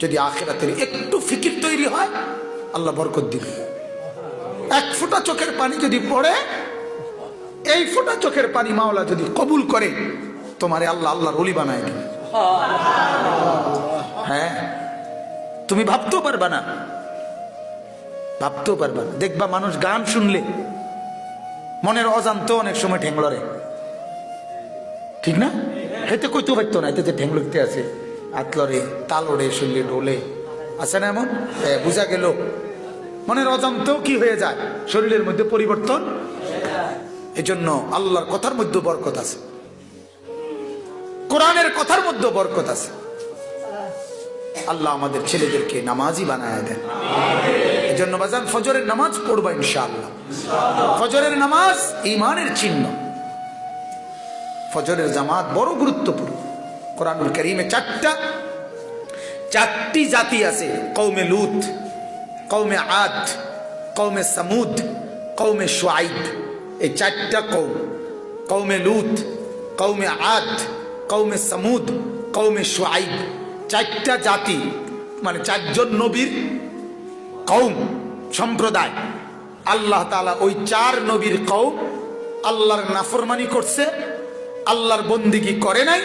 যদি আখেরাতের একটু ফিকির তৈরি হয়, আল্লাহ বরকত দিবে। এক ফোঁটা চোখের পানি যদি পড়ে, এই ফোঁটা চোখের পানি মাওলা যদি কবুল করে, তোমারে আল্লাহ আল্লাহর অলি বানায় দিবে। হ্যাঁ তুমি ভাবতেও পারবা না। ভাবতেও পারবা না। দেখবা মানুষ গান শুনলে, মনের অজান্ত অনেক সময় ঠেংলরে। ঠিক না? হেতে কইতে পারতো না, এতে ঠেং লিখতে আছে। আতলরে, তালরে শুনলে ডোলে আছে না এমন? বুঝা গেল। মনের অজান্তেও কি হয়ে যায়? শরীরের মধ্যে পরিবর্তন? এজন্য আল্লাহর কথার মধ্যে বরকত আছে। কোরআনের কথার মধ্যে বরকত আছে। আল্লাহ আমাদের ছেলেদেরকে নামাজই বানায় দেন। এজন্য বাজান ফজরের নামাজ পড়বা ইনশাআল্লাহ। ফজরের নামাজ ইমানের চিহ্ন। ফজরের জামাত বড় গুরুত্বপূর্ণ। কোরআনুল করিমে চারটা, চারটি জাতি আছে কৌমে লুত কৌমে আদ কৌমে সামুদ কৌমে সোয়াইব এই চারটা কৌম কৌমে লুত কৌমে আদ কৌমে সামুদ কৌমে সোয়াইব চারটা জাতি মানে চারজন নবীর কৌম সম্প্রদায়। আল্লাহ তালা ওই চার নবীর কৌম আল্লাহর নাফরমানি করছে, আল্লাহর বন্দিগি করে নাই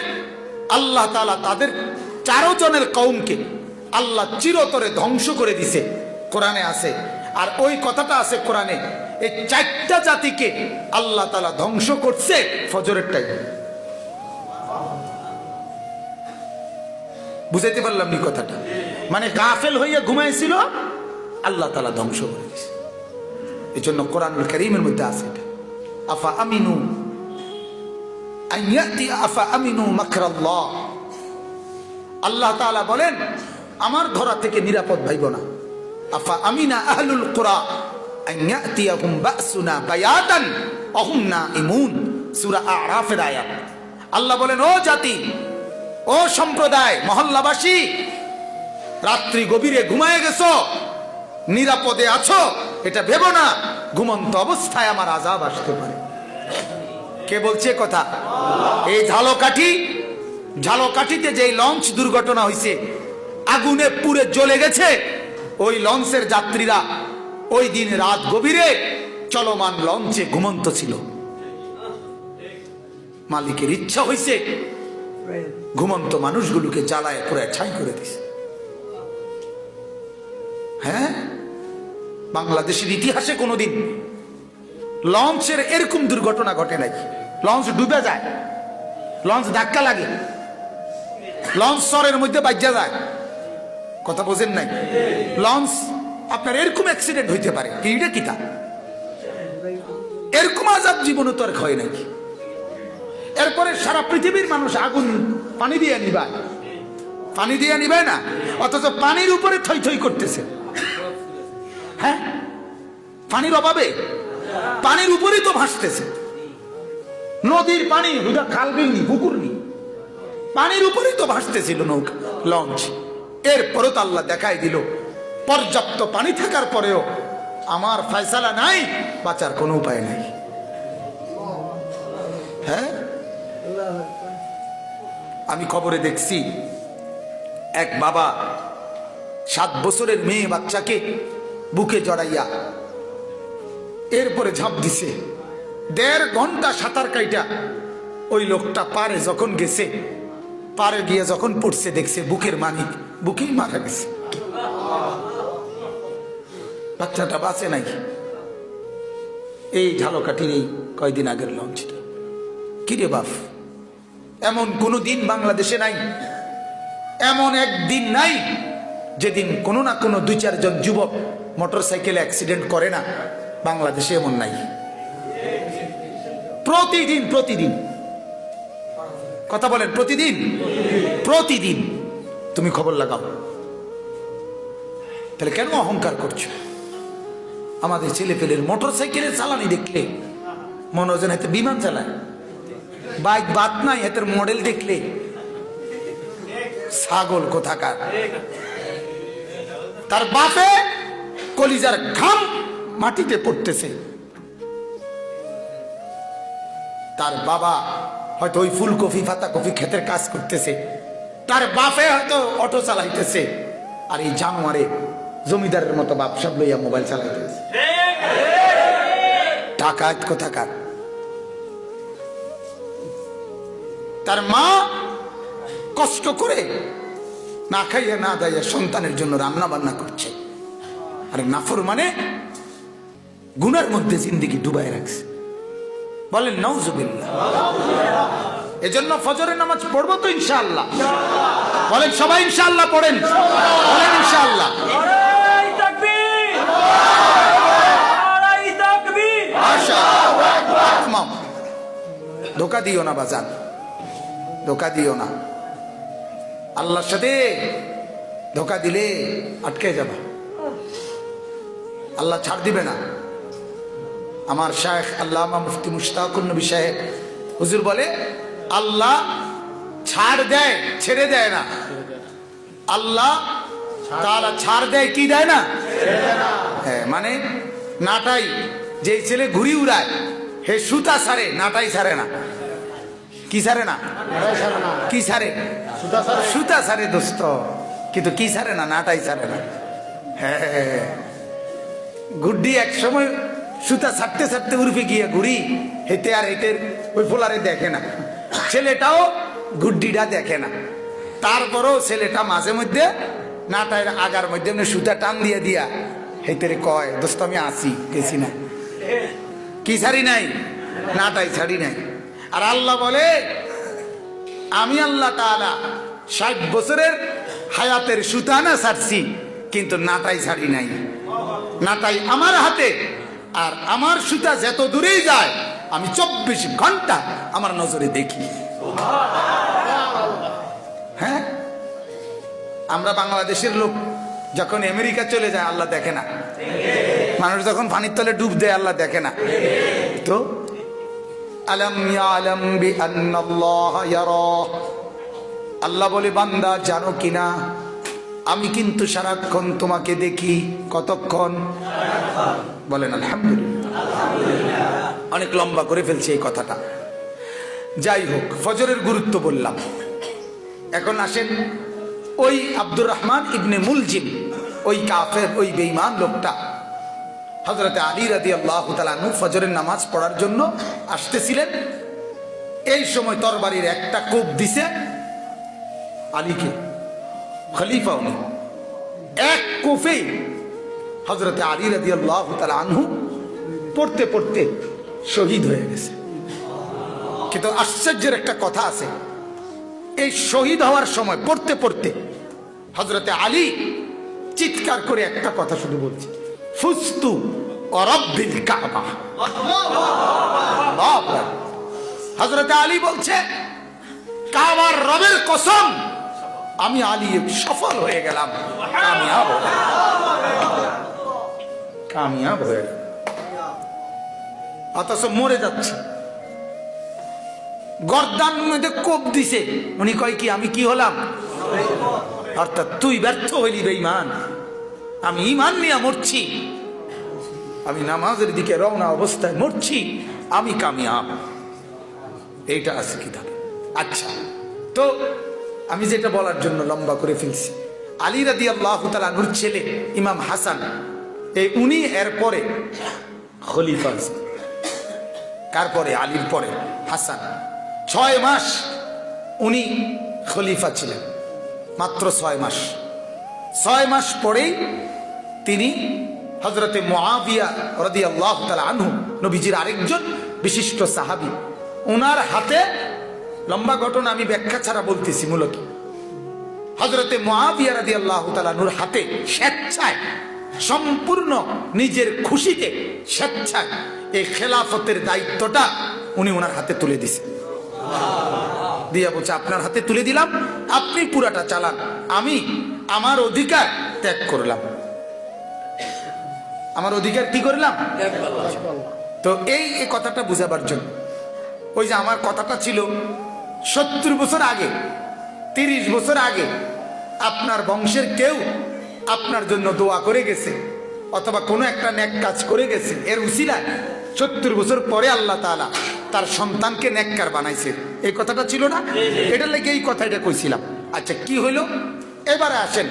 আল্লাহ তালা তাদের চারো জনের কৌমকে আল্লাহ চিরতরে ধ্বংস করে দিছে। কোরআনে আছে। আর ওই কথাটা আছে কোরআনে, এই চারটা জাতিকে আল্লাহ তালা ধ্বংস করছে ফজরের টাইম বুঝাইতে পারলাম নি কথাটা? মানে গাফেল হইয়া ঘুমাইছিল, আল্লাহ তালা ধ্বংস করে দিছে। এই জন্য কোরআনুল করিমের মধ্যে আছে এটা। আফা আমিনু আল্লাহ বলেন, আমার ধরা থেকে নিরাপদ ভাইব না। আফা আমিনা আহলুল আল্লাহ বলেন, ও জাতি, ও সম্প্রদায়, মহল্লাবাসী, রাত্রি গভীরে ঘুমায় গেছো, নিরাপদে আছো, এটা ভেবো না, ঘুমন্ত অবস্থায় আমার আজাব আসতে পারে। কে বলছে কথা? এই ঝালকাঠি, ঝালকাঠিতে যে লঞ্চ দুর্ঘটনা হয়েছে আগুনে পুড়ে জ্বলে গেছে, ওই লঞ্চের যাত্রীরা ওই দিন রাত গভীরে চলমান লঞ্চে ঘুমন্ত ছিল। মালিকের ইচ্ছা হয়েছে ঘুমন্ত মানুষগুলোকে জ্বালায় পুরো ছাই করে দিছে। হ্যাঁ? বাংলাদেশের ইতিহাসে কোনোদিন লঞ্চের এরকম দুর্ঘটনা ঘটে নাই। লঞ্চ ডুবে যায়। লঞ্চ ধাক্কা লাগে। লঞ্চ সরের মধ্যে বাজ্যা যায়। কথা বোঝেন নাই? লঞ্চ আপনার এরকম অ্যাক্সিডেন্ট হইতে পারে। কি এটা কিতা? এরকম আজাব জীবনে তো আর হয় নাকি এরপরে সারা পৃথিবীর মানুষ আগুন পানি দিয়ে নিবায়। পানি দিয়ে নিবে না? অথচ পানির উপরে থই থই করতেছে। হ্যাঁ? পানির অভাবে? পানির উপরেই তো ভাসতেছে। নদীর পানি, হুদা খাল বিল পুকুর নি পানির উপরেই তো ভাসতেছিল নৌকা, লঞ্চ। এরপরও তো আল্লাহ দেখাই দিল, পর্যাপ্ত পানি থাকার পরেও আমার ফয়সালা নাই, বাঁচার কোনো উপায় নাই। হ্যাঁ? আমি খবরে দেখছি, এক বাবা সাত বছরের মেয়ে বাচ্চাকে বুকে জড়াইয়া এরপরে ঝাঁপ দিছে। দেড় ঘণ্টা সাঁতার কাইটা ওই লোকটা পারে যখন গেছে, পারে গিয়ে যখন পড়ছে, দেখছে বুকের মানিক বুকেই মারা গেছে। বাচ্চাটা বাঁচে নাই। এই ঝালকাঠির এই কয়দিন আগের লঞ্চটা। কিরে বাপ, এমন কোনো দিন বাংলাদেশে নাই, এমন একদিন নাই যেদিন কোনো না কোনো দুই চারজন যুবক মোটর সাইকেলে অ্যাক্সিডেন্ট করে না। বাংলাদেশে এমন নাই। প্রতিদিন প্রতিদিন। কথা বলেন, প্রতিদিন? প্রতিদিন। তুমি খবর লাগাও। তাহলে কেন অহংকার করছ? আমাদের ছেলে পেলের মোটর সাইকেলের চালানি দেখলে মনে হয় এতে বিমান চালায়। বাইক বাদ নাই এতের মডেল দেখলে। ছাগল কোথাকার? তার বাপে কলিজার ঘাম মাটিতে পড়তেছে। তার বাবা হয়তো ওই ফুলকপি পাতা কপি ক্ষেতের কাজ করতেছে। তার বাপে হয়তো অটো চালাইতেছে। আর এই জানোয়ারে জমিদারের মতো বাপসাপ লইয়া মোবাইল চালাইতেছে। টাকা কোথাকার? তার মা কষ্ট করে না খাইয়া না দাইয়া সন্তানের জন্য রান্না বান্না করছে। আর নাফর মানে গুনার মধ্যে জিন্দিগি ডুবাই রাখছে। বলেন নৌজুবিল্লাহ এজন্য ফজরের নামাজ পড়ব তো ইনশাআল্লাহ। বলেন সবাই ইনশাআল্লাহ পড়েন। বলেন ইনশাআল্লাহ। ধোকা দিও না বাজান। ধোকা দিও না। আল্লাহর সাথে ধোকা দিলে আটকে যাবা। আল্লাহ ছাড় দিবে না। আমার শায়েখ আল্লামা মুফতি মুশতাকুর নবী সাহেব। হুজুর বলে আল্লাহ ছাড় দেয় ছেড়ে দেয় না। আল্লাহ তারা ছাড় দেয় কি দেয় না? হ্যাঁ মানে নাটাই যে ছেলে ঘুরি উড়ায় হে সুতা সারে নাটাই সারে না। কি সারে না? কি সারে সুতা সারে দোস্ত। কিন্তু কি সারে না? নাটাই সারে না। হ্যাঁ। গুড্ডি এক সময় সুতা ছাড়তে ছাড়তে উর্ফে গিয়ে ঘুরি। হেতে আর হেতে ওই ফোলারে দেখে না। ছেলেটাও গুড্ডিটা দেখে না। তারপরেও ছেলেটা মাঝে মধ্যে নাটাইয়ের আগার মধ্যে সুতা টান দিয়ে দিয়া হেতেরে কয়, দোস্ত, আমি আসি গেছি না। কি ছাড়ি নাই? নাটাই ছাড়ি নাই। আর আল্লাহ বলে, আমি আল্লাহ তাআলা ষাট বছরের হায়াতের সুতা না ছাড়ছি, কিন্তু নাটাই ছাড়ি নাই। নাটাই আমার হাতে আর আমার সুতা যত দূরেই যায়, আমি চব্বিশ ঘণ্টা আমার নজরে দেখি। হ্যাঁ? আমরা বাংলাদেশের লোক, যখন আমেরিকা চলে যায়, আল্লাহ দেখে না। মানুষ যখন পানির তলে ডুব দেয়, আল্লাহ দেখে না। তো? আলম ইয়ালাম বি আল্লাহ বলে, বান্দা, জানো কিনা আমি কিন্তু সারাক্ষণ তোমাকে দেখি। কতক্ষণ? বলেন, আলহামদুলিল্লাহ। অনেক লম্বা করে ফেলছে এই কথাটা। যাই হোক, ফজরের গুরুত্ব বললাম। এখন আসেন ওই আব্দুর রহমান ইবনে মুলজিম, ওই কাফের, ওই বেঈমান লোকটা। হজরতে আলী রাদি আল্লাহ তালু ফজরের নামাজ পড়ার জন্য আসতেছিলেন। এই সময় তরবারির একটা কোপ দিছে আলীকে, খলিফা উনি। এক কোফে হজরতে আলী রাদি আল্লাহ আনহু পড়তে পড়তে শহীদ হয়ে গেছে। কিন্তু আশ্চর্যের একটা কথা আছে, এই শহীদ হওয়ার সময় পড়তে পড়তে হজরতে আলী চিৎকার করে একটা কথা শুধু বলছে, ফুস্তু অরব্বিল কাবা। হজরতে আলী বলছে, কাবার রবের কসম, আমি আলী সফল হয়ে গেলাম, কামিয়াব। কামিয়াব হয়ে গেলাম। অথচ মরে যাচ্ছে। গর্দান মধ্যে কোপ দিছে। উনি কয় কি, আমি কি হলাম? অর্থাৎ তুই ব্যর্থ হইলি বেঈমান। আমি ইমান নিয়ে মরছি। আমি নামাজের দিকে রওনা অবস্থায় মরছি। আমি কামিয়াব। এইটা আছে কিতাবে। আচ্ছা তো আমি যেটা বলার জন্য লম্বা করে ফেলছি। আলী রাদি আল্লাহ তালুর ছেলে, ইমাম হাসান এই উনি এর পরে। খলিফা। কার পরে? আলীর পরে। হাসান। ছয় মাস উনি খলিফা ছিলেন। মাত্র ছয় মাস। ছয় মাস পরেই তিনি হজরতে মোয়াবিয়া রদি আল্লাহ আনহু নবীজির আরেকজন বিশিষ্ট সাহাবি ওনার হাতে লম্বা ঘটনা আমি ব্যাখ্যা ছাড়া বলতেছি মূলত। হজরতে মহাবিয়া রাদি আল্লাহ তালানুর হাতে স্বেচ্ছায় সম্পূর্ণ নিজের খুশিতে স্বেচ্ছায় এই খেলাফতের দায়িত্বটা উনি ওনার হাতে তুলে দিছে। দিয়া বলছে, আপনার হাতে তুলে দিলাম, আপনি পুরাটা চালান। আমি আমার অধিকার ত্যাগ করলাম। আমার অধিকার কি করলাম? তো এই কথাটা বুঝাবার জন্য। ওই যে আমার কথাটা ছিল, সত্তর বছর আগে, তিরিশ বছর আগে আপনার বংশের কেউ আপনার জন্য দোয়া করে গেছে, অথবা কোনো একটা ন্যাক কাজ করে গেছে। এর উসিলায় সত্তর বছর পরে আল্লাহ তাআলা তার সন্তানকে নেককার বানাইছে। এই কথাটা ছিল না? এটা লেগে এই কথাটা কইছিলাম। আচ্ছা কি হইল? এবারে আসেন।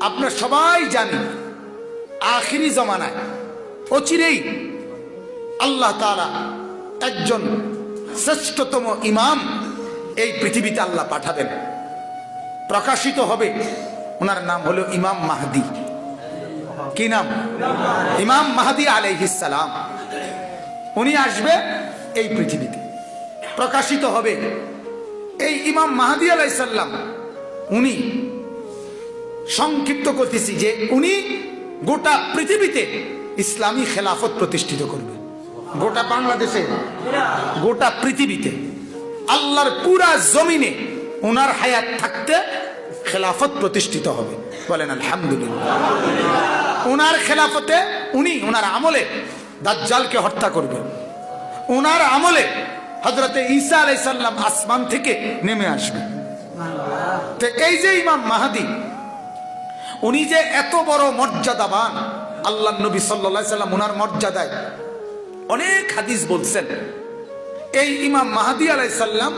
আপনার সবাই জানি আখিরি জমানায় অচিরেই আল্লাহ তাআলা একজন শ্রেষ্ঠতম ইমাম এই পৃথিবীতে আল্লাহ পাঠাবেন। প্রকাশিত হবে ওনার নাম হলো ইমাম মাহদি। কি নাম? ইমাম মাহাদি আলাইহিসালাম উনি আসবে এই পৃথিবীতে। প্রকাশিত হবে এই ইমাম মাহাদি আলাইসাল্লাম উনি সংক্ষিপ্ত করতেছি যে উনি গোটা পৃথিবীতে ইসলামী খেলাফত প্রতিষ্ঠিত করবে গোটা বাংলাদেশে, গোটা পৃথিবীতে। আল্লাহর পুরা জমিনে ওনার হায়াত থাকতে খেলাফত প্রতিষ্ঠিত হবে। বলেন, আলহামদুলিল্লাহ। ওনার খেলাফতে উনি ওনার আমলে দাজ্জালকে হত্যা করবেন ওনার আমলে হজরতে ঈসা আলাইসাল্লাম আসমান থেকে নেমে আসবে। তো এই যে ইমাম মাহাদি, উনি যে এত বড় মর্যাদাবান আল্লাহ নবী সাল্লা সাল্লাম ওনার মর্যাদায় অনেক হাদিস বলছেন। এই ইমাম মাহাদি আলাইসাল্লাম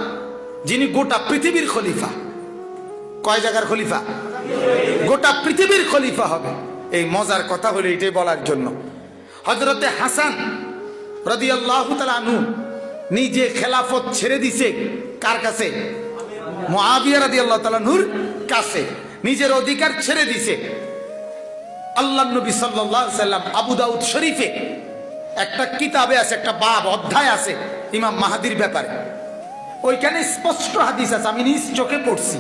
যিনি গোটা পৃথিবীর খলিফা কয় জায়গার খলিফা? গোটা পৃথিবীর খলিফা হবে। এই মজার কথা হলো এটাই বলার জন্য। হজরতে হাসান রদি আল্লাহ নিজে খেলাফত ছেড়ে দিছে কার কাছে? কাছে। নিজের অধিকার ছেড়ে দিছে। আল্লাহ নবী সাল্লাম আবু দাউদ শরীফে একটা কিতাবে আছে, একটা বাব, অধ্যায় আছে ইমাম মাহাদির ব্যাপারে। ওইখানে স্পষ্ট হাদিস আছে, আমি নিজ চোখে পড়ছি।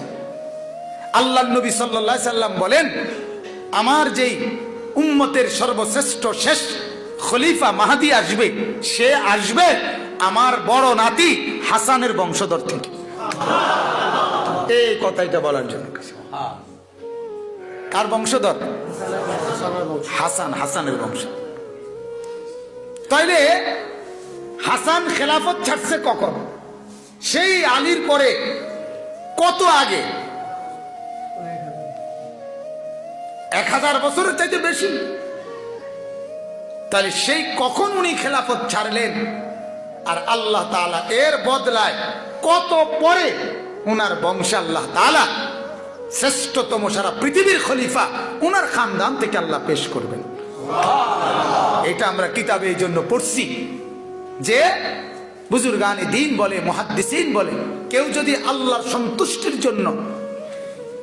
আল্লাহ নবী সাল্লাহ সাল্লাম বলেন, আমার যেই উম্মতের সর্বশ্রেষ্ঠ শেষ খলিফা মাহাদি আসবে, সে আসবে আমার বড় নাতি হাসানের বংশধর থেকে। এই কথাইটা বলার জন্য। কার বংশধর? হাসান, হাসানের বংশ। তাইলে হাসান খেলাফত ছাড়ছে কখন? সেই আলীর পরে কত আগে? এক হাজার বছরের চাইতে বেশি। তাহলে সেই কখন উনি খেলাফত ছাড়লেন? আর আল্লাহ তাআলা এর বদলায় কত পরে উনার বংশ আল্লাহ তাআলা শ্রেষ্ঠতম সারা পৃথিবীর খলিফা উনার খানদান থেকে আল্লাহ পেশ করবেন। এটা আমরা কিতাবে এই জন্য পড়ছি যে বুজুর্গানে দিন বলে, মহাদ্দিসিন বলে, কেউ যদি আল্লাহর সন্তুষ্টির জন্য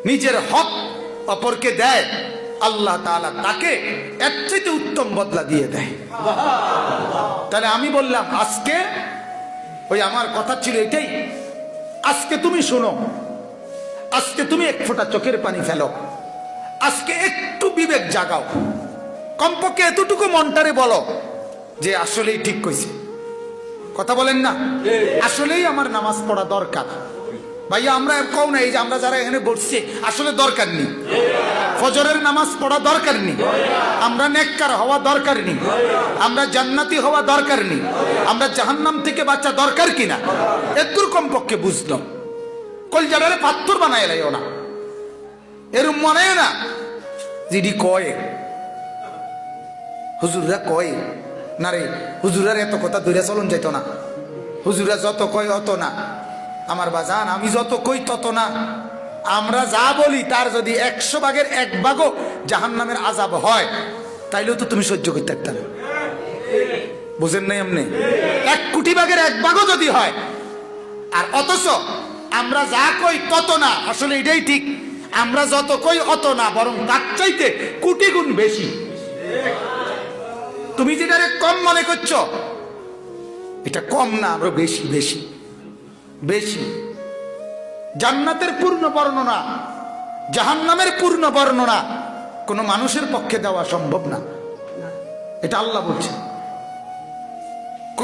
নিজের হক অপরকে দেয় আল্লাহ তাআলা তাকে এর চাইতে উত্তম বদলা দিয়ে দেয়। তাহলে আমি বললাম, আজকে ওই আমার কথা ছিল এটাই। আজকে তুমি শোনো, আজকে তুমি এক ফোঁটা চোখের পানি ফেলো। আজকে একটু বিবেক জাগাও। কমপক্ষে এতটুকু মনটারে বলো যে আসলেই ঠিক কইছে। কথা বলেন না? আসলেই আমার নামাজ পড়া দরকার। ভাইয়া, আমরা কও না এই যে আমরা যারা এখানে বসছি, আসলে দরকার নেই। ফজরের নামাজ পড়া দরকার নেই। আমরা নেককার হওয়া দরকার নেই। আমরা জান্নাতি হওয়া দরকার নেই। আমরা জাহান্নাম থেকে বাচ্চা দরকার কিনা? এদুর কমপক্ষে বুঝলাম। কলজাডারে পাথর বানায় লাইও না। এরম মনে না, যিনি কয়। হুজুররা কয়, না রে, হুজুরার এত কথা দূরে চলন যেত না। হুজুরা যত কয় অত না। আমার বাজান, আমি যত কই তত না। আমরা যা বলি, তার যদি একশো ভাগের এক ভাগও জাহান নামের আজাব হয়, তাইলেও তো তুমি সহ্য করতে পারতাম বুঝেন নাই এমনি এক কোটি ভাগের এক ভাগও যদি হয়, আর অথচ আমরা যা কই তত না, আসলে এটাই ঠিক, আমরা যত কই অত না, বরং তার চাইতে কোটি গুণ বেশি। তুমি যেটারে কম মনে করছ, এটা কম না আরও বেশি বেশি বেশি। জান্নাতের পূর্ণ বর্ণনা, জাহান্নামের পূর্ণ বর্ণনা কোনো মানুষের পক্ষে দেওয়া সম্ভব না। এটা আল্লাহ বলছে।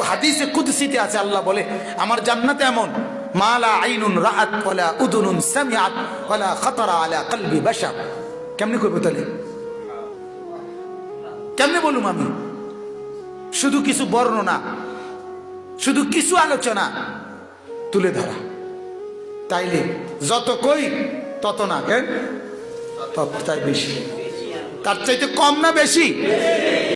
হাদিসে কুদসিতে আছে, আল্লাহ বলে, আমার জান্নাতে এমন, মালা আইনুন রাহাত ওয়ালা উদুনুন সামিআত ওয়ালা খাতারা আলা কলবি বাশার। কেমনে কইব তাহলে? কেমনে বলুম আমি? শুধু কিছু বর্ণনা, শুধু কিছু আলোচনা তুলে ধরা। তাইলে যত কই তত না কেন তত তাই বেশি। তার চাইতে কম না বেশি?